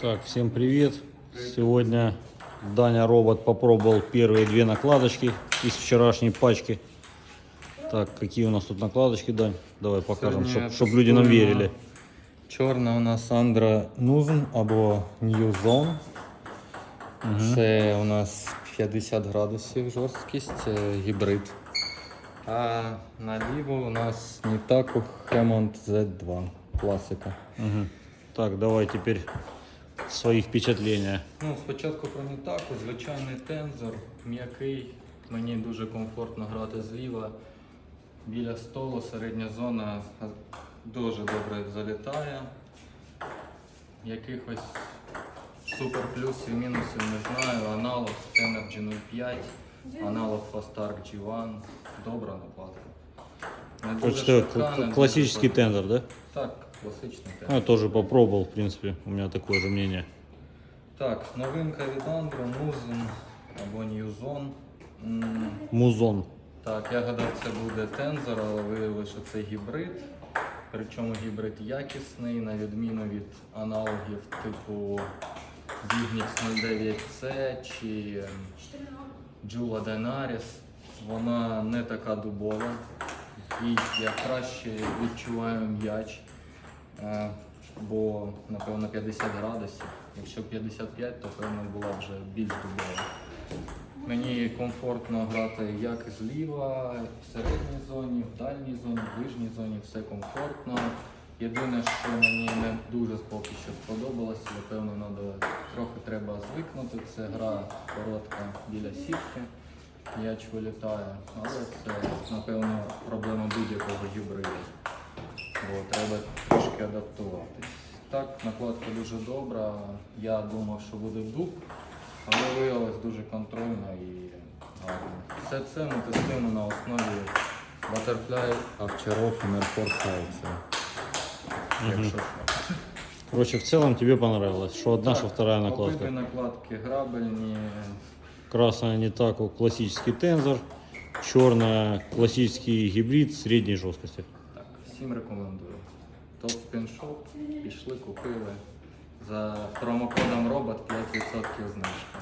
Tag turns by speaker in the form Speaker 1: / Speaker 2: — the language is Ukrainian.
Speaker 1: Так, всем привет. Сегодня Даня робот попробовал первые две накладочки из вчерашней пачки. Так, какие у нас тут накладочки, Дань? Давай покажем,
Speaker 2: Сьогодні
Speaker 1: чтобы люди нам
Speaker 2: тестуємо.
Speaker 1: верили.
Speaker 2: Чорна у нас Андра Нузн або New Zone. Це у нас 50 градусів жорсткість, це гібрид. А наліво у нас Nitaco Hammond Z2 класика.
Speaker 1: Мгм. Так, давай теперь свои впечатления.
Speaker 2: Ну, спочатку про Nitaco, звичайний тензор, м'який. Мені дуже комфортно грати зліва. Біля столу середня зона дуже добре залітає. Якихось супер плюсів, мінусів не знаю. Аналог Energy 05, аналог Fastark G1. Добра накладка. Не дуже не
Speaker 1: классический
Speaker 2: повільна.
Speaker 1: тендер, да?
Speaker 2: Так, класичний
Speaker 1: Ну. Я тоже попробовал, в принципе, у меня такое же мнение.
Speaker 2: Так, новинка від Andro, Muzen або. М,
Speaker 1: Музон.
Speaker 2: Так, я гадав, це буде тензор, але виявилося, що це гібрид. Причому гібрид якісний, на відміну від аналогів типу Bignix 09C чи Joula Dynaris. Вона не така дубова. І я краще відчуваю м'яч, бо напевно 50 градусів. Якщо 55, то певно була вже більш дубова. Мені комфортно грати як зліва, в середній зоні, в дальній зоні, в ближній зоні, все комфортно. Єдине, що мені не дуже поки що сподобалося, напевно, надо, трохи треба звикнути. Це гра коротка біля сітки, м'яч вилітає, але це, напевно, проблема будь-якого гібриду. Бо треба трошки адаптуватись. Так, накладка дуже добра. Я думав, що буде дуб, але виявилось дуже контрольно і гарно. Все це ми тестуємо на основі Butterfly Овчаров і якщо що.
Speaker 1: Короче, в целом тебе понравилось, что одна,
Speaker 2: Так,
Speaker 1: что вторая
Speaker 2: Обидві
Speaker 1: накладка.
Speaker 2: накладки грабельні.
Speaker 1: Красная не так, классический тензор. Черная классический гибрид средней жесткости.
Speaker 2: Всім рекомендую. Топ спіншоп, пішли, купили. За промокодом робот 5% знижка.